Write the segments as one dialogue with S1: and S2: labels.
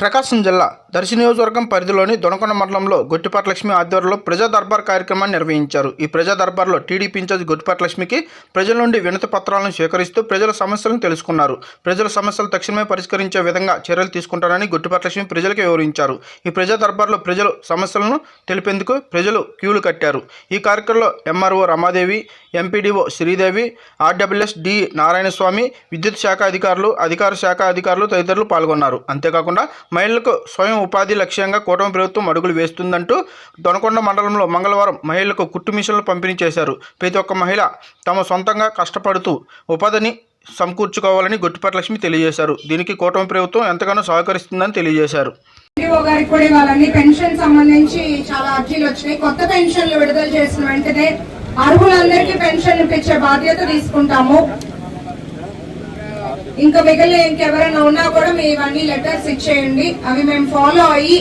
S1: ప్రకాశం జిల్లా దర్శి నియోజకవర్గం పరిధిలోని దొనకొండ మండలంలో గొట్టిపాటి లక్ష్మి ఆధ్వర్యంలో ప్రజా దర్బార్ కార్యక్రమాన్ని నిర్వహించారు. ఈ ప్రజా దర్బార్లో టీడీపీ ఇన్ఛార్జ్ గొట్టిపాటి లక్ష్మికి ప్రజల నుండి వినతి పత్రాలను స్వీకరిస్తూ ప్రజల సమస్యలను తెలుసుకున్నారు. ప్రజల సమస్యలు తక్షణమే పరిష్కరించే విధంగా చర్యలు తీసుకుంటారని గొట్టిపాటి లక్ష్మి ప్రజలకు వివరించారు. ఈ ప్రజా దర్బార్లో ప్రజలు సమస్యలను తెలిపేందుకు ప్రజలు క్యూలు కట్టారు. ఈ కార్యక్రమంలో MRO Ramadevi MPDO Sridevi RWS D Narayanaswamy విద్యుత్ శాఖ అధికారులు అధికార శాఖ అధికారులు తదితరులు పాల్గొన్నారు. అంతేకాకుండా మహిళలకు స్వయం ఉపాధి లక్ష్యంగా కూటమి ప్రభుత్వం అడుగులు వేస్తుందంటూ దొనకొండ మండలంలో మంగళవారం మహిళలకు కుట్టు మిషన్లు పంపిణీ చేశారు. ప్రతి ఒక్క మహిళ తమ సొంతంగా కష్టపడుతూ ఉపాధిని సమకూర్చుకోవాలని గొట్టిపాటి లక్ష్మి తెలియజేశారు. దీనికి కూటమి ప్రభుత్వం ఎంతగానో సహకరిస్తుందని తెలియజేశారు.
S2: గారికి కూడా ఇవ్వాలని పెన్షన్ సంబంధించి చాలా అర్జీలు వచ్చినాయి. కొత్త పెన్షన్లు విడుదల చేసిన వెంటనే అర్హులందరికీ పెన్షన్ ఇప్పించే బాధ్యత తీసుకుంటాము. ఇంకా మిగిలిన ఇంకెవరైనా ఉన్నా కూడా మీ ఇవన్నీ లెటర్స్ ఇచ్చేయండి. అవి మేము ఫాలో అయ్యి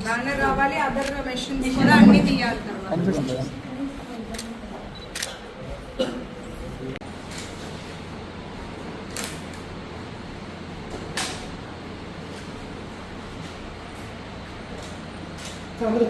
S2: బ్యానర్ రావాలి అదర్ మెషిన్ కూడా అన్ని తీయాలి 他
S3: 们的。